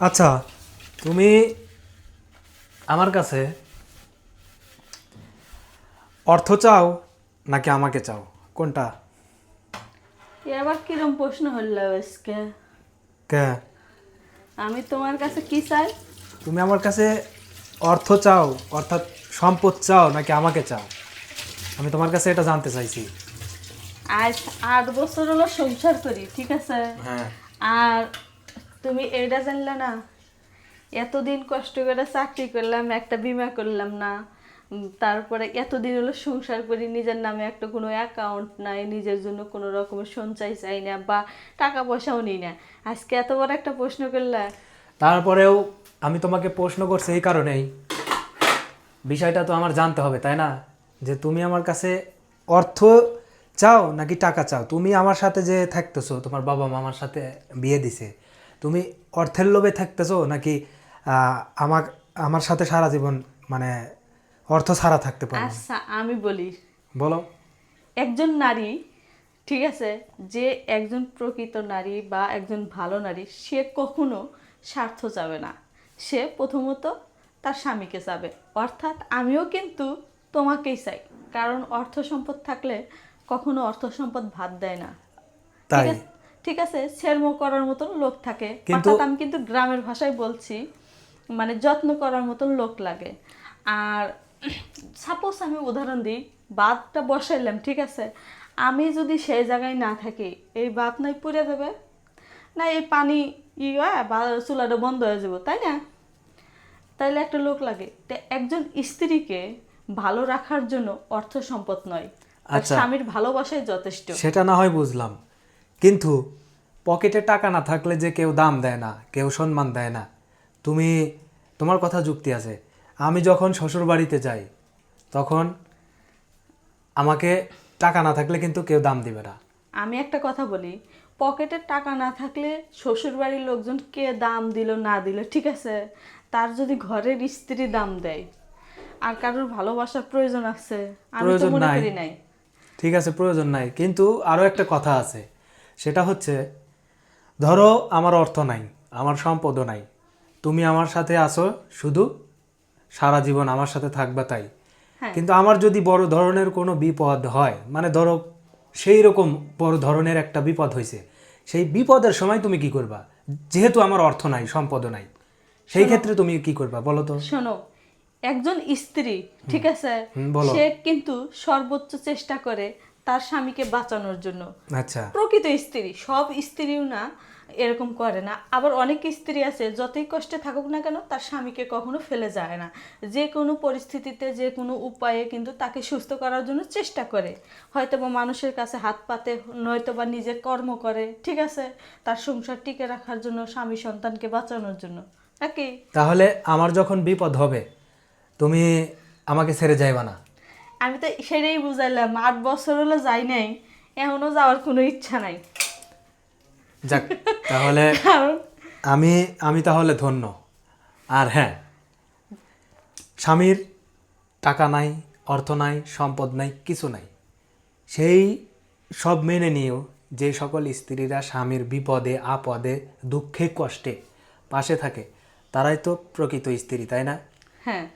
আচ্ছা তুমি আমার কাছে অর্থ চাও নাকি আমাকে চাও? কোনটা? এ আবার কিরম প্রশ্ন হলো আজকে? কে? আমি তোমার কাছে কি চাই? তুমি আমার কাছে অর্থ চাও অর্থাৎ সম্পদ চাও নাকি আমাকে চাও? আমি তোমার কাছে এটা জানতে চাইছি। আজ আট বছর হলো সংসার করি ঠিক আছে? হ্যাঁ। আর তুমি এটা জানলে না, এতদিন কষ্ট করে চাকরি করলাম, একটা বিমা করলাম না তারপরে এতদিন হলো সংসার করি, নিজের নামে একটা কোনো অ্যাকাউন্ট নাই, নিজের জন্য কোনো রকমের সঞ্চয় চাই না বা টাকা পয়সাও নিই না। আজকে এত বড় একটা প্রশ্ন করলে। তারপরেও আমি তোমাকে প্রশ্ন করছি এই কারণেই। বিষয়টা তো আমার জানতে হবে, তাই না? যে তুমি আমার কাছে অর্থ চাও নাকি টাকা চাও? তুমি আমার সাথে যে থাকতেছো, তোমার বাবা মা আমার সাথে বিয়ে দিছে তুমি অর্থের লোভে থাকতেছো নাকি আমার আমার সাথে সারা জীবন মানে অর্থ ছাড়া থাকতে পারো আচ্ছা আমি বলি। বলো। একজন নারী ঠিক আছে যে একজন প্রকৃত নারী বা একজন ভালো নারী সে কখনো স্বার্থ চাবে না। সে প্রথমত তার স্বামীকে চাবে। অর্থাৎ আমিও কিন্তু তোমাকেই চাই। কারণ অর্থ সম্পদ থাকলে কখনো অর্থ সম্পদ ভাত দেয় না। তাই। ঠিক আছে সের্ম করার মতন লোক থাকে। অর্থাৎ আমি কিন্তু গ্রামের ভাষায় বলছি মানে যত্ন করার মতন লোক লাগে। আর সাপোজ আমি উদাহরণ দিই বাতটা বসাইলাম ঠিক আছে? আমি যদি সেই জায়গায় না থাকি এই বাত নাই পুড়ে যাবে না এই পানি ই বা চুলাটা বন্ধ হয়ে যাব তাই না? তাইলে একটা লোক লাগে। একজন স্ত্রীকে ভালো রাখার জন্য অর্থ সম্পদ নয় আচ্ছা। স্বামীর ভালোবাসাই যথেষ্ট। সেটা না হয় বুঝলাম। কিন্তু পকেটে টাকা না থাকলে যে কেউ দাম দেয় না কেউ সম্মান দেয় না। তুমি তোমার কথা যুক্তি আছে। আমি যখন শ্বশুর বাড়িতে যাই তখন আমাকে টাকা না থাকলে কিন্তু কেউ দাম দিবে না। আমি একটা কথা বলি পকেটে টাকা না থাকলে শ্বশুর বাড়ির লোকজন কে দাম দিল না দিল ঠিক আছে? তার যদি ঘরের স্ত্রী দাম দেয় আর কারোর ভালোবাসার প্রয়োজন আছে আমি তো মনে করি নাই। ঠিক আছে প্রয়োজন নাই। কিন্তু আরও একটা কথা আছে। সেটা হচ্ছে ধরো আমার অর্থ নাই আমার সম্পদও নাই তুমি আমার সাথে আসো শুধু সারা জীবন আমার সাথে থাকবা তাই। হ্যাঁ। কিন্তু আমার যদি বড় ধরনের কোনো বিপদ হয় মানে ধরো সেই রকম বড় ধরনের একটা বিপদ হয়েছে সেই বিপদের সময় তুমি কি করবা? যেহেতু আমার অর্থ নাই সম্পদও নাই সেই ক্ষেত্রে তুমি কি করবা বলো তো? শোনো একজন স্ত্রী ঠিক আছে? সে কিন্তু সর্বোচ্চ চেষ্টা করে তার স্বামীকে বাঁচানোর জন্য। আচ্ছা। প্রকৃত স্ত্রী সব স্ত্রীও না এরকম করে না। আবার অনেক স্ত্রী আছে যতই কষ্টে থাকুক না কেন তার স্বামীকে কখনো ফেলে যায় না। যে কোনো পরিস্থিতিতে যে কোনো উপায়ে কিন্তু তাকে সুস্থ করার জন্য চেষ্টা করে। হয়তো বা মানুষের কাছে হাত পাতে নয়তো বা নিজে কর্ম করে ঠিক আছে? তার সংসার টিকে রাখার জন্য স্বামী সন্তানকে বাঁচানোর জন্য। নাকি? তাহলে আমার যখন বিপদ হবে তুমি আমাকে ছেড়ে যাইবা না। আমি তো সেটাই বুঝাইলাম আট বছর হলো যাই নাই এখনও যাওয়ার কোনো ইচ্ছা নাই। যাক তাহলে আমি আমি তাহলে ধন্য। আর হ্যাঁ স্বামীর টাকা নাই অর্থ নাই সম্পদ নাই কিছু নাই। সেই সব মেনে নিয়েও যে সকল স্ত্রীরা স্বামীর বিপদে আপদে দুঃখে কষ্টে পাশে থাকে তারাই তো প্রকৃত স্ত্রী তাই না? হ্যাঁ।